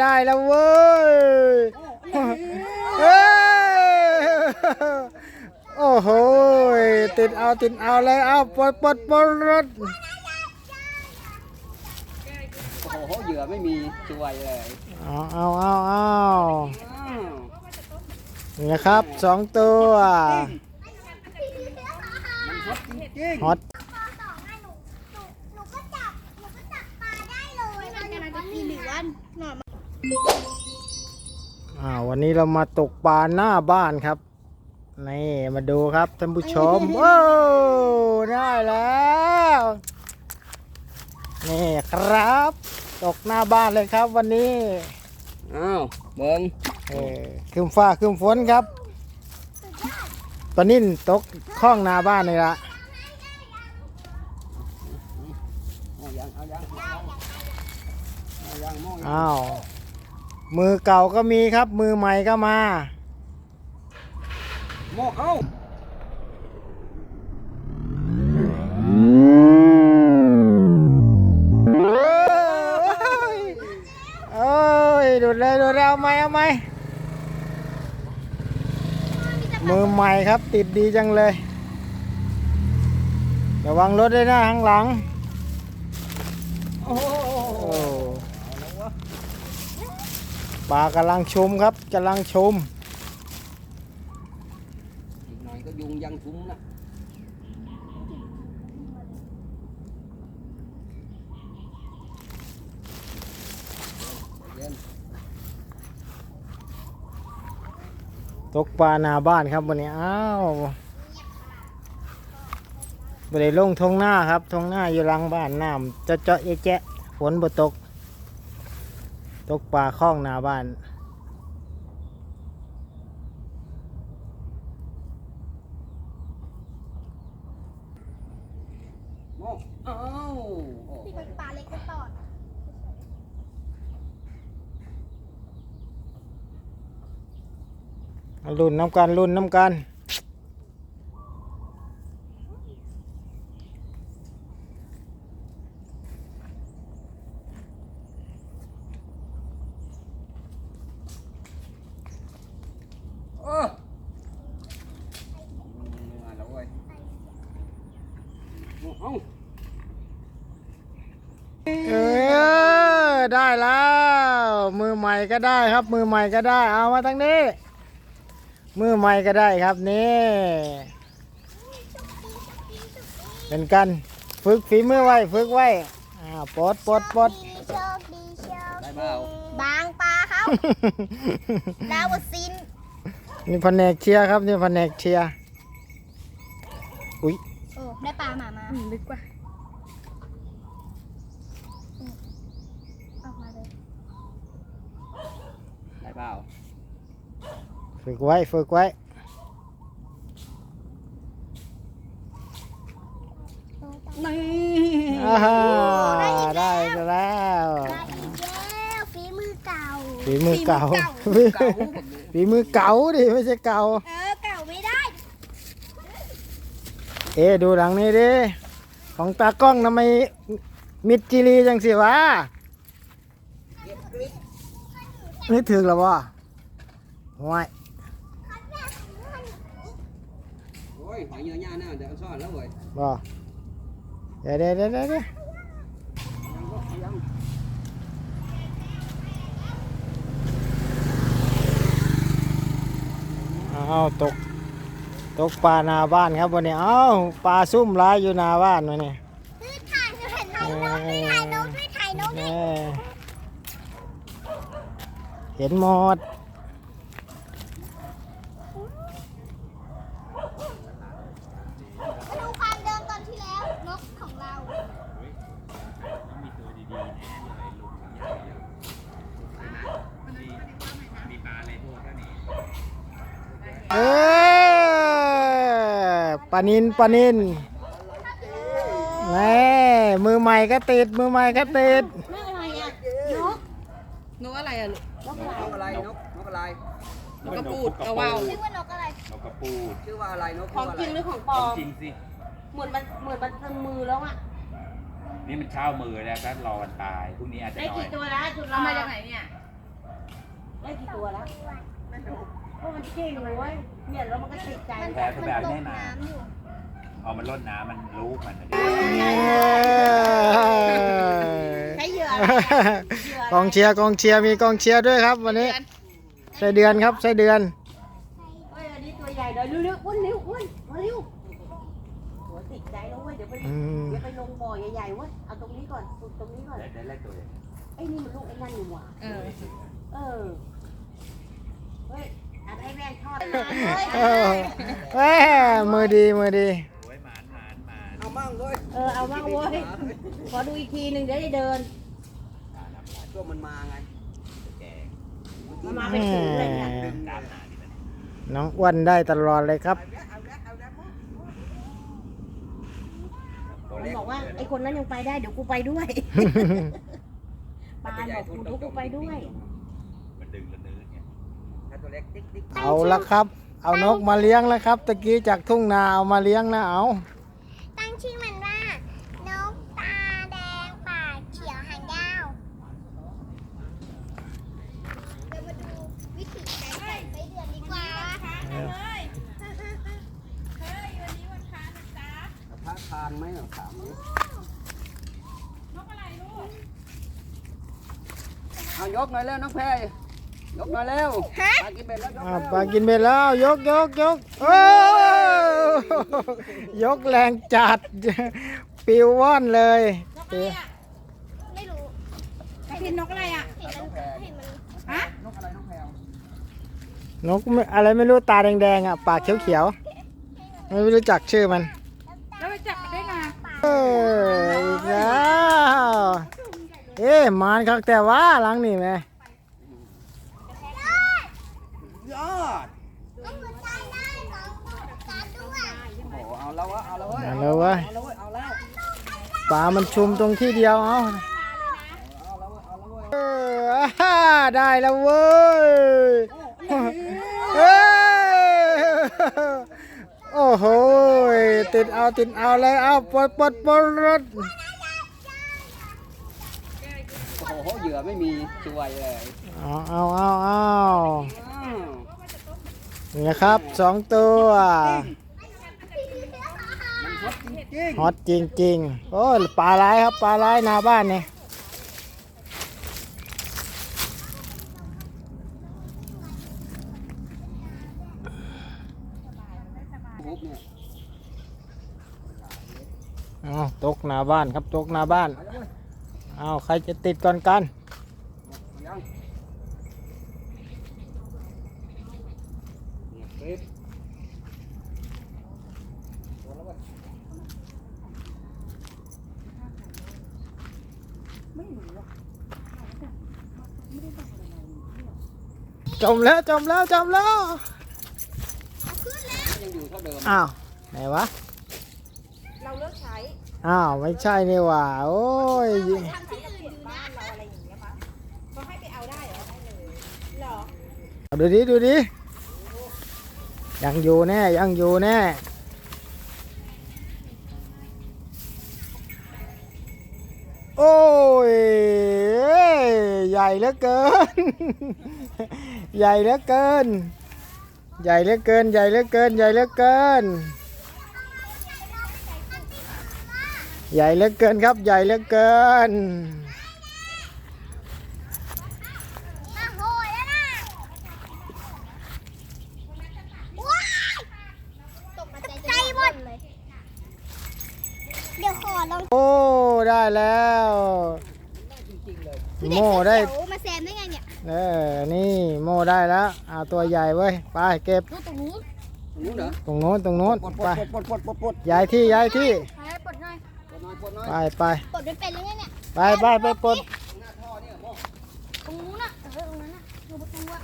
ได้แล้วเว้ยเอ้ยโอ้โหติดเอาติดเอาเลยเอาปลดปลดปลดรถโอ้โหเหยื่อไม่มีช่วยเลยเอาเอาเอาเอาอ้าวนี่นะครับสองตัว มันฮอตจริงฮอต สองอะหนูหนูหนูก็จับหนูก็จับปลาได้เลยมันจะมันกี่เหลือนหน อนอ่าวันนี้เรามาตกปลาหน้าบ้านครับ นี่มาดูครับท่านผู้ชมโอ้ได้แล้ว นี่ครับ ตกหน้าบ้านเลยครับวันนี้ๆอ้าวเบิ้งเออคืมฟ้าคืมฝนครับปลานิ่นตกข้องหนาบ้านนี่ละเอายังเอายังเอายังมองยังอ้าว มือเก่าก็มีครับ มือใหม่ก็มาโมองเอาเอ้ยเอ้ยดูดเลยดูดเลยเอาไหมเอาไหมมือใหม่ครับ ติดดีจังเลย ระวังรถด้วยนะข้างหลัง โอ้โหโอ้ ปลากำลังชมครับกำลังชม อีกหน่อยก็ยุงยังคุ้มนะเย็นตกปลาหน้าบ้านครับวันนี้ อ้าวบริลงทงหน้าครับทงหน้าอยู่หลังบ้านน้ำจะเจาะๆแจ๊ะๆฝนบ่ตก ตกปลาคล้องหน้าบ้านมองเอาโอ้โหที่เป็นปลาเล็กก็ตอดรุ่นน้ำกันรุ่นน้ำกัน เออมาแล้วเว้ยเอา เออ ได้แล้ว มือใหม่ก็ได้ครับ มือใหม่ก็ได้ เอามาทางนี้ มือใหม่ก็ได้ครับนี่เป็นกันฝึกฝีมือไว้ฝึกไว้อ่าปลดปลดปลดดีโชคดีโชคได้เปล่า บางปลาครับ ดาวซินนี่แผนกเชียร์ครับนี่แผนกเชียร์อุ้ยโอ้ได้ปลาหมามา ลึกกว่าออกมาเลย ได้เปล่าฝึกไว้ฝึกไว้นี่อ่าฮะได้แล้วได้อีกแล้วฝีมือเก่าฝีมือเก่าเก่าฝีมือเก่าดิไม่ใช่เก่าเออเก่าไม่ได้ เอ๊ะดูหลังนี้ดิของตากล้องทำไมมิดจิรีจังสิวะ นี่ถึงแล้ววะห่วยโอ้ยหอยเยอะแยะนะเดี๋ยวเอาซ่อนแล้วเว้ยบ่เดี๋ยวเดี๋ยวเดี๋ยวเดี๋ยวเดี๋ยวยังก็ยังเอาตก ตกปลาหน้าบ้านครับวันนี้เอ้าปลาซุ่มร้ายอยู่หน้าบ้านวันนี้คือถ่ายคือเห็นถ่ายนกด้วยถ่ายนกด้วยถ่ายนกด้วยแน่ เห็นหมดดูความเดิมตอนที่แล้ว นกของเราเออปลานินปลานินแน่มือใหม่ก็ติด มือใหม่ก็ติด ไม่อะไรอะนก นกอะไรอะลูก นกอะไรนกนกอะไร นกกระปูดกระว่าวเรียกว่านกอะไร นกกระปูชื่อว่าอะไรนกของชื่อว่าอะไรจริงหรือของปลอมจริงสิ เหมือนมันเหมือนมันทำมือแล้วอะนี่มันเช้ามือแล้วก็รอวันตายพรุ่งนี้อาจจะได้น้อกี่ยตัวแล้วจุดเรามาจากไหนเนี่ย ได้กี่ตัวแล้วเพราะมันเก่งเลยเว้ยเนี่ยแล้วมันก็ติดใจแพ้ก็แบบตแน่กนาน้ำอยู่เอามันลดน้ำมันรู้มันนะใช้เหยื่อ กองเชียร์กองเชียร์มีกองเชียร์ด้วยครับ วันนี้ใส่เดือนครับใส่เดือนเฮ้ยอันนี้ตัวใหญ่เลยเร็วๆอ้วนเร็วอ้วนมาเร็วโหัวติดใจแล้วเว้ยเดี๋ยวไปอืมเดี๋ยวไปลงบ่อใหญ่ๆเว้ยเอาตรงนี้ก่อนตรงนี้ก่อนได้ได้แรกตัวเองไอ้นี่มันลูกไอ้นั่นนี่หว่าเออเออเฮ้ยอันให้แม่ทอดเลยเออแหม่มือดีมือดีโอ้ยหมานหมานหมานเอามั่งด้วยเออเอาบ้างเว้ยขอดูอีกทีหนึ่งเดี๋ยวได้เดิน ช่วงมันมาไงแกงมันมาเป็นฝูงเลยเนี่ยตามหาที่มันน้องอ้วนได้ตลอดเลยครับตัวมันเล็กบอกว่าไอ้คนนั้นยังไปได้เดี๋ยวกูไปด้วยปานบอกกูเดี๋ยวกูไปด้วยมันดึงระนื้อไงถ้าตัวเล็กติ๊กติ๊ก เอาละครับ เอานกมาเลี้ยงแล้วครับตะกี้จากทุ่งนาเอามาเลี้ยงนะเอา ตั้งชื่อมันว่า นกตาแดงปากเขียวหางยาวเรามาดูวิธีการใส่ไส้เดือนดีกว่า พระทา นไหมเหรอถามนี้เอายกหน่อยแล้วน้องแพรยกหน่อยแล้วปลากินเบ็ดแล้วยกอ่าแล้วปลากินไปแล้ว ยกยกยกโอ้ยกแรงจัด ปิวว่อนเลยเอ๊ะไม่รู้พินนกอะไรอะ เห็นมันเห็นมันฮะ นกอะไรน้องแพรนกไม่อะไรไม่รู้ตาแดงๆอะ ปากเขียวๆไม่รู้จักชื่อมัน แล้วไปจับมันได้ไง เอออีกแล้วเอ๊ะมานครับแต่ว่าหลังนี่ไหมยอดก็หัวใจได้สองตัวการด้วยโอ้โหเอาแล้ววะเอาแล้วเว้ยเอาแล้วเว้ยเอาแล้วเว้ยเอาแล้วปลามันชุมตรงที่เดียวเอาเอาแล้วเว้ยเอาแล้วเว้ยเอออ่าฮ่าได้แล้วเว้ยเฮ้ย โอ้โหติดเอาติดเอาเลยเอาปลดปลดปลดรถโอ้โหเหยื่อไม่มีช่วยเลยเอาเอาเอาเอาอ้าวนี่นะครับสองตัวมันฮอตจริงฮอตจริงๆโอ้ยปลาร้ายครับปลาร้ายหนาบ้านนี่ ปุ๊บเนี่ยเอาตกหน้าบ้านครับตกหน้าบ้านเอาใครจะติดก่อนกันยังเนี่ยคลิปโดนแล้วเว้ยจมแล้วจมแล้วจมแล้วยัง อยู่เท่าเดิมอ้าวไหนวะ เราเลิกใช้อ้าวไม่ใช่นี่หว่า โอ้ยทำที่อื่นอยู่นะเราอะไรอย่างเงี้ยมั้งเขาให้ไปเอาได้เหรอได้เลยเหรอเอาดูดิดูดิยังอยู่แน่ยังอยู่แน่ โอ้ย ใหญ่เหลือเกิน ใหญ่เหลือเกิน ใหญ่เหลือเกิน ใหญ่เหลือเกิน ใหญ่เหลือเกิน ใหญ่เหลือเกินครับ ใหญ่เหลือเกินมาโหยแล้วนะว้ายตกใจหมดเลยเดี๋ยวขอลองโอ้ ได้แล้ว โม่ได้ เยวมาแซมได้ไงเนี่ยเออ นี่โม่ได้แล้วเอาตัวใหญ่เว้ย ไปเก็บดูตรงนู้นรู้เหรอตรงโน้นตรงโน้นปลดปไปลดปลดปลดปลดปลดย้ายที่ย้ายที่ให้ปลดหน่อยปลดหน่อยปลดหน่อยไปไปปลดไม่เป็นแล้วไงเนี่ยไปไปไปปลดหน้าท่อเนี่ยโม่ตรงนู้นน่ะเออตรงนั้นน่ะดูประตูอะ